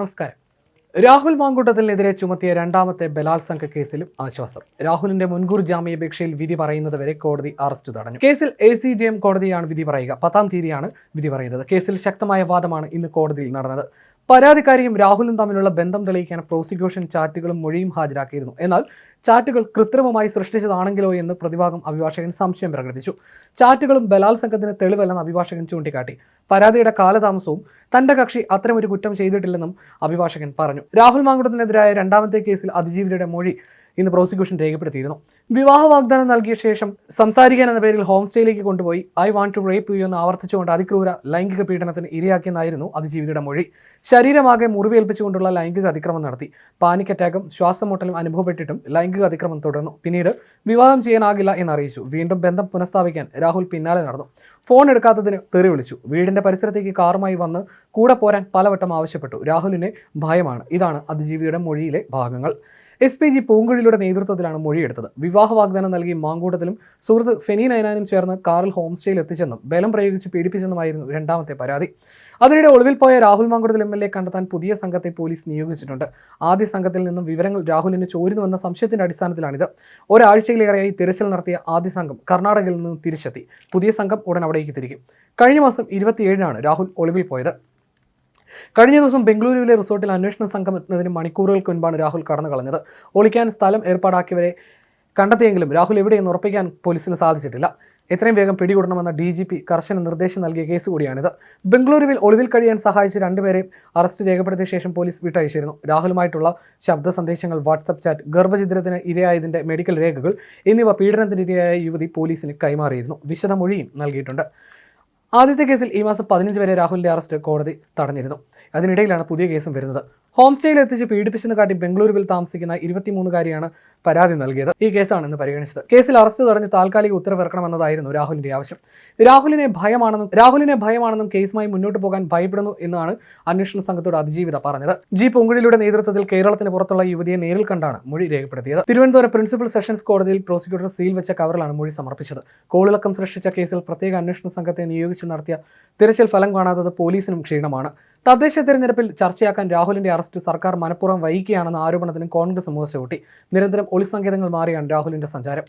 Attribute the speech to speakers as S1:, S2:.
S1: നമസ്കാരം രാഹുൽ മാങ്കൂട്ടത്തിനെതിരെ ചുമത്തിയ രണ്ടാമത്തെ ബലാത്സംഗ കേസിലും ആശ്വാസം. രാഹുലിന്റെ മുൻകൂർ ജാമ്യാപേക്ഷയിൽ വിധി പറയുന്നത് വരെ കോടതി അറസ്റ്റ് തടഞ്ഞു. കേസിൽ എ സി ജെ എം കോടതിയാണ് വിധി പറയുക. പത്താം തീയതിയാണ് വിധി പറയുന്നത്. കേസിൽ ശക്തമായ വാദമാണ് ഇന്ന് കോടതിയിൽ നടന്നത്. പരാതിക്കാരിയും രാഹുലും തമ്മിലുള്ള ബന്ധം തെളിയിക്കാൻ പ്രോസിക്യൂഷൻ ചാറ്റുകളും മൊഴിയും ഹാജരാക്കിയിരുന്നു. എന്നാൽ ചാറ്റുകൾ കൃത്രിമമായി സൃഷ്ടിച്ചതാണെങ്കിലോ എന്ന് പ്രതിഭാഗം അഭിഭാഷകൻ സംശയം പ്രകടിപ്പിച്ചു. ചാറ്റുകളും ബലാത്സംഗത്തിന് തെളിവല്ലെന്ന് അഭിഭാഷകൻ ചൂണ്ടിക്കാട്ടി. പരാതിയുടെ കാലതാമസവും തന്റെ കക്ഷി അത്തരമൊരു കുറ്റം ചെയ്തിട്ടില്ലെന്നും അഭിഭാഷകൻ പറഞ്ഞു. രാഹുൽ മാങ്കുടത്തിനെതിരായ രണ്ടാമത്തെ കേസിൽ അതിജീവിതയുടെ മൊഴി ഇന്ന് പ്രോസിക്യൂഷൻ രേഖപ്പെടുത്തിയിരുന്നു. വിവാഹ വാഗ്ദാനം നൽകിയ ശേഷം സംസാരിക്കാൻ എന്ന പേരിൽ ഹോം സ്റ്റേയിലേക്ക് കൊണ്ടുപോയി. I want to rape you എന്ന് ആവർത്തിച്ചുകൊണ്ട് അതിക്രൂര ലൈംഗിക പീഡനത്തിന് ഇരയാക്കിയെന്നായിരുന്നു അതിജീവിതയുടെ മൊഴി. ശരീരമാകെ മുറിവേൽപ്പിച്ചുകൊണ്ടുള്ള ലൈംഗിക അതിക്രമം നടത്തി. പാനിക് അറ്റാക്കും ശ്വാസമുട്ടലും അനുഭവപ്പെട്ടിട്ടും ലൈംഗിക അതിക്രമം തുടർന്നു. പിന്നീട് വിവാഹം ചെയ്യാനാകില്ല എന്നറിയിച്ചു. വീണ്ടും ബന്ധം പുനഃസ്ഥാപിക്കാൻ രാഹുൽ പിന്നാലെ നടന്നു. ഫോൺ എടുക്കാത്തതിന് തെറി വിളിച്ചു. വീടിന്റെ പരിസരത്തേക്ക് കാറുമായി വന്ന് കൂടെ പോരാൻ പലവട്ടം ആവശ്യപ്പെട്ടു. രാഹുലിനെ ഭയമാണ്. ഇതാണ് അതിജീവിയുടെ മൊഴിയിലെ ഭാഗങ്ങൾ. എസ് പി ജി പൂങ്കുഴിയുടെ നേതൃത്വത്തിലാണ് മൊഴിയെടുത്തത്. വിവാഹ വാഗ്ദാനം നൽകി മാങ്കൂട്ടത്തിലും സുഹൃത്ത് ഫെനി നയനാനും ചേർന്ന് കാറിൽ ഹോം സ്റ്റേയിൽ എത്തിച്ചെന്നും ബലം പ്രയോഗിച്ച് പീഡിപ്പിച്ചെന്നുമായിരുന്നു രണ്ടാമത്തെ പരാതി. അതിനിടെ ഒളിവിൽ പോയ Rahul Mamkootathil M L A കണ്ടെത്താൻ പുതിയ സംഘത്തെ പോലീസ് നിയോഗിച്ചിട്ടുണ്ട്. ആദ്യ സംഘത്തിൽ നിന്നും വിവരങ്ങൾ രാഹുലിന് ചോരുന്നുവെന്ന സംശയത്തിന്റെ അടിസ്ഥാനത്തിലാണിത്. ഒരാഴ്ചയിലേറെയായി തിരച്ചിൽ നടത്തിയ ആദ്യ സംഘം കർണാടകയിൽ നിന്നും തിരിച്ചെത്തി. പുതിയ സംഘം ഉടൻ അവിടേക്ക് തിരിക്കും. കഴിഞ്ഞ മാസം ഇരുപത്തിയേഴിനാണ് രാഹുൽ ഒളിവിൽ പോയത്. കഴിഞ്ഞ ദിവസം ബംഗളൂരുവിലെ റിസോർട്ടിൽ അന്വേഷണ സംഘം എത്തുന്നതിന് മണിക്കൂറുകൾക്ക് മുൻപാണ് രാഹുൽ കടന്നു കളഞ്ഞത്. ഒളിക്കാൻ സ്ഥലം ഏർപ്പാടാക്കിയവരെ കണ്ടെത്തിയെങ്കിലും രാഹുൽ എവിടെയെന്ന് ഉറപ്പിക്കാൻ പോലീസിന് സാധിച്ചിട്ടില്ല. എത്രയും വേഗം പിടികൂടണമെന്ന ഡി ജി പി കർശന നിർദ്ദേശം നൽകിയ കേസ് കൂടിയാണിത്. ബംഗളൂരുവിൽ ഒളിവിൽ കഴിയാൻ സഹായിച്ച രണ്ടുപേരെയും അറസ്റ്റ് രേഖപ്പെടുത്തിയ ശേഷം പോലീസ് വിട്ടയച്ചിരുന്നു. രാഹുലുമായിട്ടുള്ള ശബ്ദ സന്ദേശങ്ങൾ വാട്സപ്പ് ചാറ്റ് ഗർഭചിത്രത്തിന് ഇരയായതിന്റെ മെഡിക്കൽ രേഖകൾ എന്നിവ പീഡനത്തിനിരയായ യുവതി പോലീസിന് കൈമാറിയിരുന്നു. വിശദമൊഴിയും നൽകിയിട്ടുണ്ട്. ആദ്യത്തെ കേസിൽ ഈ മാസം പതിനഞ്ച് വരെ രാഹുലിന്റെ അറസ്റ്റ് കോടതി തടഞ്ഞിരുന്നു. അതിനിടയിലാണ് പുതിയ കേസും വരുന്നത്. ഹോം സ്റ്റേയിൽ എത്തിച്ച് പീഡിപ്പിച്ചെന്ന് കാട്ടി ബംഗളൂരുവിൽ താമസിക്കുന്ന ഇരുപത്തിമൂന്നുകാരിയാണ് പരാതി നൽകിയത്. ഈ കേസാണ് ഇന്ന് പരിഗണിച്ചത്. കേസിൽ അറസ്റ്റ് തടഞ്ഞ് താൽക്കാലിക ഉത്തരവിറക്കണമെന്നതായിരുന്നു രാഹുലിന്റെ ആവശ്യം. രാഹുലിനെ ഭയമാണെന്നും രാഹുലിനെ ഭയമാണെന്നും കേസുമായി മുന്നോട്ട് പോകാൻ ഭയപ്പെടുന്നു എന്നാണ് അന്വേഷണ സംഘത്തോട് അതിജീവിത പറഞ്ഞത്. ജി പൊങ്കുഴിയുടെ നേതൃത്വത്തിൽ കേരളത്തിന് പുറത്തുള്ള യുവതിയെ നേരിൽ കണ്ടാണ് മൊഴി രേഖപ്പെടുത്തിയത്. തിരുവനന്തപുരം പ്രിൻസിപ്പൽ സെഷൻസ് കോടതിയിൽ പ്രോസിക്യൂട്ടർ സീൽ വെച്ച കവറിലാണ് മൊഴി സമർപ്പിച്ചത്. കോളിളക്കം സൃഷ്ടിച്ച കേസിൽ പ്രത്യേക അന്വേഷണ സംഘത്തെ നിയോഗിച്ച് നടത്തിയ തിരച്ചിൽ ഫലം കാണാത്തത് പോലീസിനും ക്ഷീണമാണ്. തദ്ദേശ തെരഞ്ഞെടുപ്പിൽ ചർച്ചയാക്കാൻ രാഹുലിന്റെ അറസ്റ്റ് സർക്കാർ മനഃപൂർവം വൈകിക്കുകയാണെന്ന ആരോപണത്തിനും കോൺഗ്രസ് മൂർച്ച കൂട്ടി നിരന്തരം ഒളിസങ്കേതങ്ങൾ മാറിയാണ് രാഹുലിന്റെ സഞ്ചാരം.